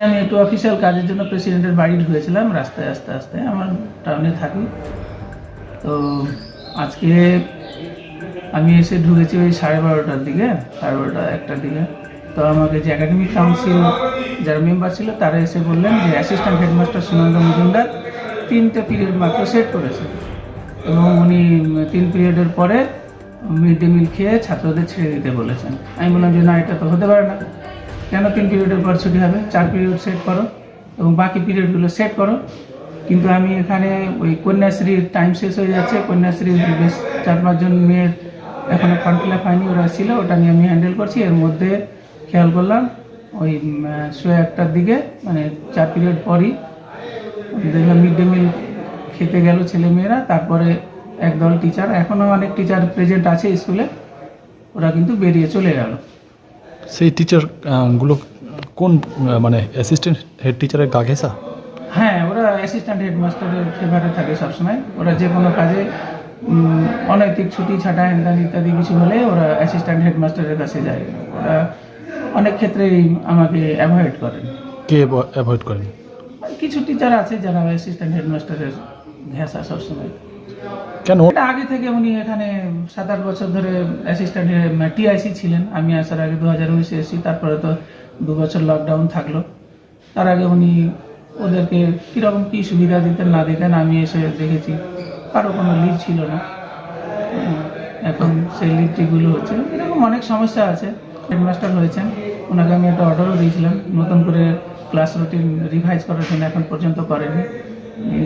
আমি একটু অফিসিয়াল কাজের জন্য প্রেসিডেন্টের বাড়ি ঢুকেছিলাম, রাস্তায়, আস্তে আস্তে আমার টাউনে থাকি। তো আজকে আমি এসে ঢুকেছি ওই সাড়ে বারোটার দিকে, সাড়ে বারোটা, একটার দিকে। তো আমাকে যে একাডেমিক কাউন্সিল যারা মেম্বার ছিল, তারা এসে বললেন যে অ্যাসিস্ট্যান্ট হেডমাস্টার সুনন্দ মজুমদার তিনটে পিরিয়ড মাত্র সেট করেছে। এবং উনি তিন পিরিয়ডের পরে মিড ডে মিল খেয়ে ছাত্রদের ছেড়ে দিতে বলেছেন। আমি বললাম যে না, এটা তো হতে পারে না। কেন তিন পিরিয়ডের পর ছুটি হবে? চার পিরিয়ড সেট করো এবং বাকি পিরিয়ডগুলো সেট করো। কিন্তু আমি এখানে ওই কন্যাশ্রীর টাইম শেষ হয়ে যাচ্ছে। কন্যাশ্রীর বেশ চার পাঁচজন মেয়ের এখনও ফর্ম ফিল আপ হয়নি, ওরা ছিল, ওটা নিয়ে আমি হ্যান্ডেল করছি। এর মধ্যে খেয়াল করলাম, ওই শোয়ে একটার দিকে মানে চার পিরিয়ড পরই। দেখলাম মিড ডে মিল খেতে গেল ছেলে মেয়েরা তারপরে একদল টিচার এখনও অনেক টিচার প্রেজেন্ট আছে স্কুলে ওরা কিন্তু বেরিয়ে চলে গেল। সেই টিচারগুলো কোন মানে অ্যাসিস্ট্যান্ট হেড টিচারের গা ঘেঁষা? হ্যাঁ ওরা অ্যাসিস্ট্যান্ট হেডমাস্টারের ফেভারে থাকে সবসময়। ওরা যে কোনো কাজে অনৈতিক ছুটি ছাটা হ্যান্দান ইত্যাদি কিছু হলে ওরা অ্যাসিস্ট্যান্ট হেডমাস্টারের কাছে যায়। ওরা অনেক ক্ষেত্রেই আমাকে অ্যাভয়েড করেন। কে অ্যাভয়েড করেন? কিছু টিচার আছে যারা অ্যাসিস্ট্যান্ট হেডমাস্টারের ঘেঁষা সবসময়। কেন? আগে থেকে উনি এখানে সাত আট বছর ধরে অ্যাসিস্ট্যান্ট টিআইসি ছিলেন। আমি আসার আগে দু হাজার উনিশে এসেছি, তারপরে তো দু বছর লকডাউন থাকল। তার আগে উনি ওদেরকে কীরকম কী সুবিধা দিতেন না দিতেন, আমি এসে দেখেছি। কারও কোনো লিভ ছিল না। এখন সেই লিভ টিভগুলো হচ্ছে, এরকম অনেক সমস্যা আছে। হেডমাস্টার হয়েছেন, ওনাকে আমি একটা অর্ডারও দিয়েছিলাম। নতুন করে ক্লাস রুটিন রিভাইজ করার জন্য এখন পর্যন্ত করেনি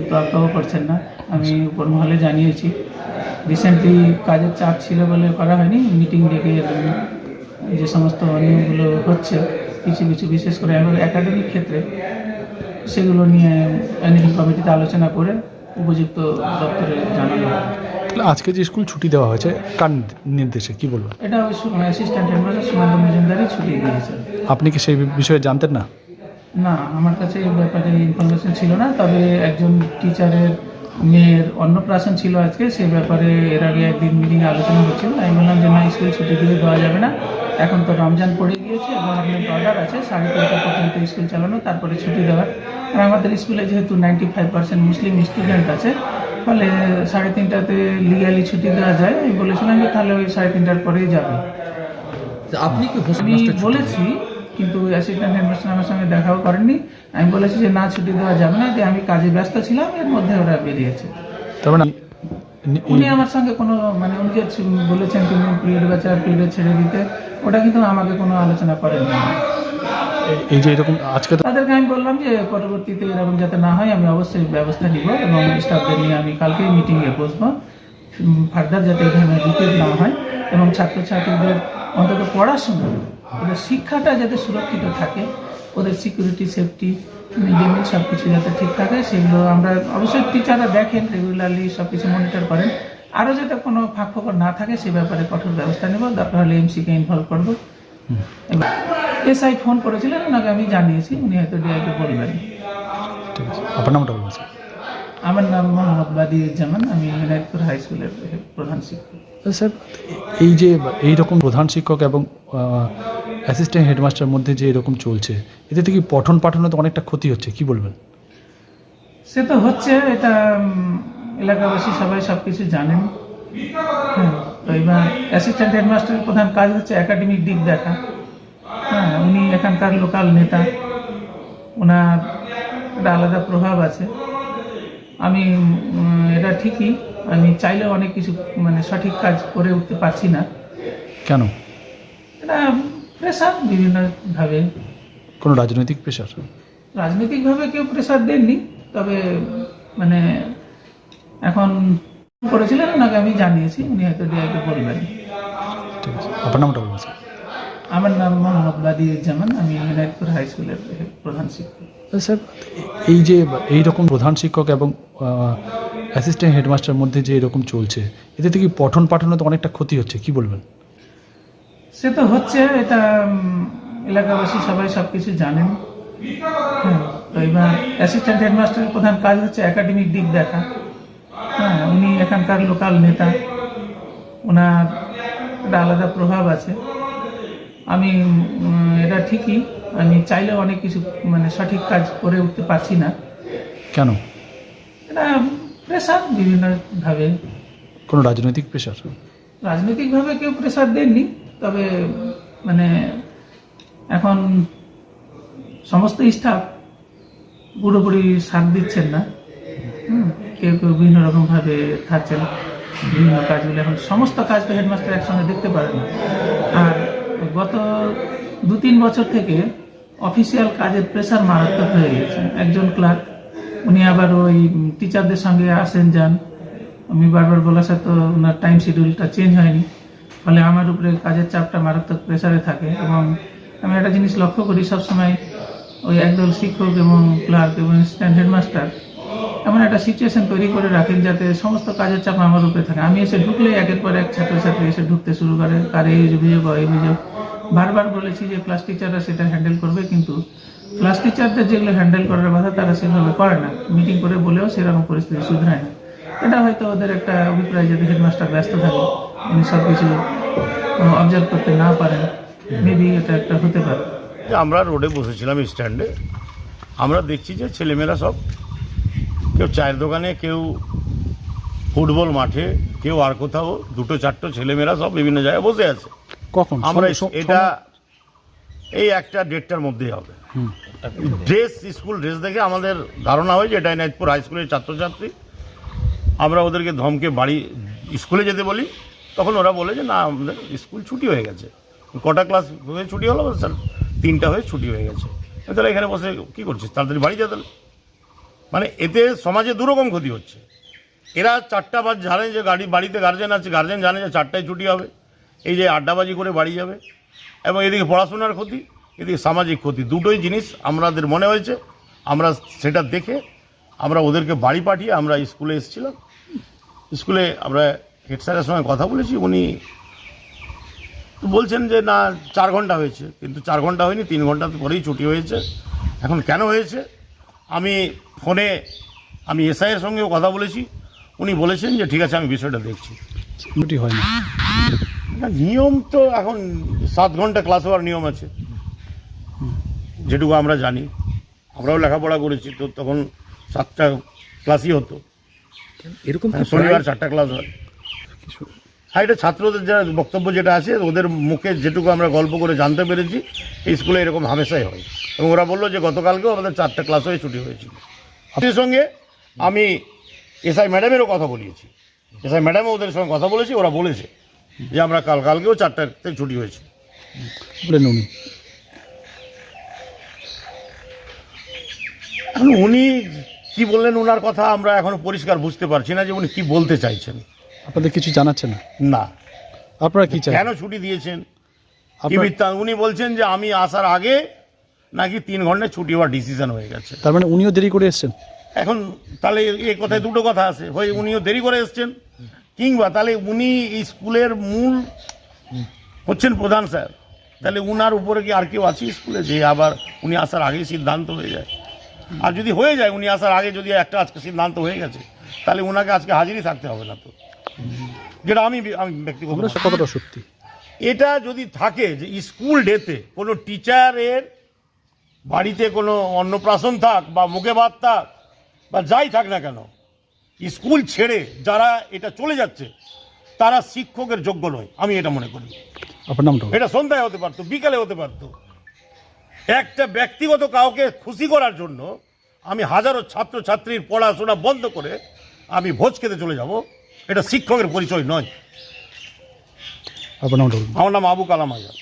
তোয়াক্কাও করছেন না। আমি উপর মহলে জানিয়েছি। রিসেন্টলি কাজের চাপ ছিল বলে করা হয়নি। মিটিং ডেকে যে সমস্ত নিয়মগুলো হচ্ছে কিছু কিছু বিশেষ করে একাডেমিক ক্ষেত্রে সেগুলো নিয়ে ম্যানেজিং কমিটিতে আলোচনা করে উপযুক্ত দপ্তরে জানানো আজকে যে স্কুল ছুটি দেওয়া হয়েছে কার নির্দেশে? কি বলব এটা অ্যাসিস্ট্যান্ট হেডমাস্টার সুনন্দ মজুমদারই ছুটি দিয়েছে। আপনি কি সেই বিষয়ে জানতেন না? না আমার কাছে এই ব্যাপারে ইনফরমেশন ছিল না তবে একজন টিচারের মেয়ের অন্নপ্রাশন ছিল আজকে সে ব্যাপারে এর আগে একদিন মিটিংয়ে আলোচনা হচ্ছিল। আমি বললাম যে না স্কুল ছুটি দিয়ে দেওয়া যাবে না। এখন তো রমজান পড়ে গিয়েছে গভর্নমেন্ট অর্ডার আছে সাড়ে তিনটা পর্যন্ত স্কুল চালানো তারপরে ছুটি দেওয়ার। আর আমাদের স্কুলে যেহেতু ninety five percent Muslim student আছে ফলে সাড়ে তিনটাতে লিগালি ছুটি দেওয়া যায়। আমি বলেছিলাম যে তাহলে ওই সাড়ে তিনটার পরেই যাবে। আপনি কি বলেছি কিন্তু অ্যাসিস্ট্যান্ট হেডমাস্টার আমার সঙ্গে দেখাও করেননি। আমি বলেছি যে না ছুটি দেওয়া যাবে না। যে আমি কাজে ব্যস্ত ছিলাম এর মধ্যে ওরা বেরিয়েছে। তার মানে উনি আমার সঙ্গে কোনো মানে উনি যে বলেছেন তিনি পিরিয়ড বা চার পিরিয়ড ছেড়ে দিতে ওটা কিন্তু আমাকে কোনো আলোচনা করেননি। এই- যে এরকম আজকে তাদেরকে আমি বললাম যে পরবর্তীতে এরকম যাতে না হয় আমি অবশ্যই ব্যবস্থা নিব এবং স্টাফদের নিয়ে আমি কালকেই মিটিংয়ে বসবো। ফার্দার যাতে ধরনের রিপিট না হয় এবং ছাত্রছাত্রীদের অন্তত পড়াশোনা ওদের শিক্ষাটা যাতে সুরক্ষিত থাকে, ওদের সিকিউরিটি সেফটি মিড সব কিছু যাতে ঠিক থাকে, সেগুলো আমরা অবশ্যই টিচাররা দেখেন রেগুলারলি সব কিছু মনিটর করেন। আরও যাতে কোনো ফাঁক ফোকর না থাকে, সে ব্যাপারে কঠোর ব্যবস্থা নেব। দরকার হলে এমসিকে ইনভলভ করব। এসআই ফোন করেছিলেন, ওনাকে আমি জানিয়েছি, উনি হয়তো ডিআইকে বলবেন। ঠিক আছে। আপনার নামটা বলুন। আমার নাম মোহাম্মদ বাদিউজ্জামান আমি ইনায়তপুর হাই স্কুলের প্রধান শিক্ষক। স্যার এই যে এই রকম প্রধান শিক্ষক এবং অ্যাসিস্ট্যান্ট হেডমাস্টার মধ্যে যে এরকম চলছে এতে থেকে পঠন পাঠনে তো অনেকটা ক্ষতি হচ্ছে কি বলবেন? সে তো হচ্ছে এটা এলাকাবাসী সবাই সব কিছু জানেন। হ্যাঁ তো এবার অ্যাসিস্ট্যান্ট হেডমাস্টারের প্রধান কাজ হচ্ছে একাডেমিক দিক দেখা। হ্যাঁ উনি এখানকার লোকাল নেতা। ওনার একটা আলাদা প্রভাব আছে। আমি এটা ঠিকই। আমি চাইলেও অনেক কিছু মানে সঠিক কাজ করে উঠতে পারছি না। কেন? এটা প্রেশার বিভিন্নভাবে কোনো রাজনৈতিক প্রেশার রাজনৈতিকভাবে কেউ প্রেশার দেননি তবে মানে এখন করেছিলেন ওনাকে আমি জানিয়েছি উনি হয়তো ডিআইকে বলবেন। ঠিক আছে। আপনার নামটা বলুন আমার নাম মোহাম্মদ বাদিউজ্জামান আমি ইনায়তপুর হাই স্কুলের প্রধান শিক্ষক। স্যার এই যে এই রকম প্রধান শিক্ষক এবং অ্যাসিস্ট্যান্ট হেডমাস্টার মধ্যে যে এরকম চলছে এতে থেকে পঠন পাঠনে তো অনেকটা ক্ষতি হচ্ছে কি বলবেন? সে তো হচ্ছে এটা এলাকাবাসী সবাই সব কিছু জানেন। হ্যাঁ তো এবার অ্যাসিস্ট্যান্ট হেডমাস্টারের প্রধান কাজ হচ্ছে একাডেমিক দিক দেখা। হ্যাঁ উনি এখানকার লোকাল নেতা। ওনার একটা আলাদা প্রভাব আছে। আমি এটা ঠিকই। আমি চাইলেও অনেক কিছু মানে সঠিক কাজ করে উঠতে পারছি না। কেন? এটা প্রেশার বিভিন্নভাবে কোনো রাজনৈতিক প্রেশার রাজনৈতিকভাবে কেউ প্রেশার দেননি তবে মানে এখন সমস্ত স্টাফ পুরোপুরি সাথ দিচ্ছেন না। কেউ কেউ বিভিন্ন রকমভাবে থাকছেন বিভিন্ন কাজগুলো। এখন সমস্ত কাজ তো হেডমাস্টার একসঙ্গে দেখতে পারে না। আর গত দু তিন বছর থেকে অফিসিয়াল কাজের প্রেশার মারাত্মক হয়ে গেছে একজন ক্লার্ক উনি আবার ওই টিচারদের সঙ্গে আসেন যান। আমি বারবার বলার সাথে ওনার টাইম শিডিউলটা চেঞ্জ হয়নি। ফলে আমার উপরে কাজের চাপটা মারাত্মক প্রেসারে থাকে এবং আমি একটা জিনিস লক্ষ্য করি, সবসময় ওই একদল শিক্ষক এবং ক্লার্ক এবং অ্যাসিস্ট্যান্ট হেডমাস্টার এমন একটা সিচুয়েশন তৈরি করে রাখেন যাতে সমস্ত কাজের চাপ আমার উপরে থাকে। আমি এসে ঢুকলেই একের পর এক ছাত্রছাত্রী এসে ঢুকতে শুরু করে, কার এই অভিযোগ ওই অভিযোগ? বারবার বলেছি যে ক্লাস টিচাররা সেটা হ্যান্ডেল করবে, কিন্তু ক্লাস টিচারদের যেগুলো হ্যান্ডেল করার কথা তারা সেভাবে করে না। মিটিং করে বলেও সেরকম পরিস্থিতি শুধরায় না। এটা হয়তো ওদের একটা অভিপ্রায় যদি হেডমাস্টার ব্যস্ত থাকে, উনি সব কিছু অবজার্ভ করতে না পারেন মেবি এটা একটা হতে পারে। আমরা রোডে বসেছিলাম স্ট্যান্ডে আমরা দেখছি যে ছেলেমেয়েরা সব, কেউ চায়ের দোকানে, কেউ ফুটবল মাঠে, কেউ আর কোথাও, দুটো চারটো ছেলেমেয়েরা সব বিভিন্ন জায়গায় বসে আছে। কখন? আমরা এটা এই একটা ডেটটার মধ্যেই হবে। ড্রেস স্কুল ড্রেস দেখে আমাদের ধারণা হয় যে এটা নাইতপুর হাই স্কুলের ছাত্রছাত্রী। আমরা ওদেরকে ধমকে বাড়ি স্কুলে যেতে বলি তখন ওরা বলে যে না আমাদের স্কুল ছুটি হয়ে গেছে। কটা ক্লাস হয়ে ছুটি হলো? স্যার তিনটা হয়ে ছুটি হয়ে গেছে। তাহলে এখানে বসে কী করছিস? তাড়াতাড়ি বাড়ি যা তাহলে। মানে এতে সমাজে দুরকম ক্ষতি হচ্ছে। এরা চারটা বাজ জানে যে গাড়ি বাড়িতে গার্জেন আছে গার্জেন জানে যে চারটায় ছুটি হবে। এই যে আড্ডাবাজি করে বাড়ি যাবে এবং এদিকে পড়াশোনার ক্ষতি, এদিকে সামাজিক ক্ষতি, দুটোই জিনিস আমাদের মনে হয়েছে। আমরা সেটা দেখে আমরা ওদেরকে বাড়ি পাঠিয়ে আমরা স্কুলে এসেছিলাম। স্কুলে আমরা হেড স্যারের সঙ্গে কথা বলেছি, উনি বলছেন যে, না, চার ঘণ্টা হয়েছে। কিন্তু চার ঘণ্টা হয়নি, তিন ঘণ্টা পরেই ছুটি হয়েছে। এখন কেন হয়েছে? আমি ফোনে, আমি এসআইয়ের সঙ্গেও কথা বলেছি। উনি বলেছেন যে, ঠিক আছে, আমি বিষয়টা দেখছি। ছুটি হয় না না নিয়ম তো এখন সাত ঘণ্টা ক্লাস হওয়ার নিয়ম আছে। যেটুকু আমরা জানি। আমরাও লেখাপড়া করেছি তো তখন সাতটা ক্লাসই হতো। এরকম হ্যাঁ, শনিবার চারটা ক্লাস হয়। হ্যাঁ এটা ছাত্রদের যা বক্তব্য যেটা আছে ওদের মুখে যেটুকু আমরা গল্প করে জানতে পেরেছি এই স্কুলে এরকম হামেশাই হয়। এবং ওরা বলল যে গতকালকেও আমাদের চারটা ক্লাস হয়ে ছুটি হয়েছিল। আপনাদের সঙ্গে আমি এসআই ম্যাডামেরও কথা বলিয়েছি। এসআই ম্যাডামও ওদের সঙ্গে কথা বলেছি ওরা বলেছে। যে আমরা কাল কালকেও চারটাতে ছুটি হয়েছে। বলেন উনি এখন উনি কি বললেন ওনার কথা আমরা এখনও পরিষ্কার বুঝতে পারছি না যে উনি কি বলতে চাইছেন। আপনাদের কিছু জানাচ্ছেন না? না। আপনারা কি চান কেন ছুটি দিয়েছেন? কি আপনার বৃত্তান্ত? উনি বলছেন যে আমি আসার আগে নাকি তিন ঘন্টায় ছুটি হওয়ার ডিসিশন হয়ে গেছে। তার মানে উনিও দেরি করে এসেছেন? এখন তাহলে এই কথায় দুটো কথা আছে। হয় উনিও দেরি করে এসছেন। কিংবা তাহলে উনি এই স্কুলের মূল হচ্ছেন প্রধান স্যার তাহলে উনার উপরে কি আর কেউ আছে স্কুলে যে আবার উনি আসার আগেই সিদ্ধান্ত হয়ে যায়? আর যদি হয়ে যায় উনি আসার আগে যদি একটা আজকে সিদ্ধান্ত হয়ে গেছে তাহলে উনাকে আজকে হাজিরই থাকতে হবে না তো? যেটা আমি আমি ব্যক্তিগত কতটা সত্যি? এটা যদি থাকে যে স্কুল ডেতে কোনো টিচারের বাড়িতে কোনো অন্নপ্রাশন থাক বা মুখে ভাত থাক বা যাই থাক না কেন স্কুল ছেড়ে যারা এটা চলে যাচ্ছে তারা শিক্ষকের যোগ্য নয় আমি এটা মনে করি। আপনার নামটা এটা সন্ধ্যায় হতে পারতো বিকালে হতে পারতো। একটা ব্যক্তিগত কাউকে খুশি করার জন্য আমি হাজারো ছাত্র ছাত্রীর পড়াশোনা বন্ধ করে আমি ভোজ খেতে চলে যাব এটা শিক্ষকের পরিচয় নয়। আপনার আমার নাম আবু কালাম আজাদ।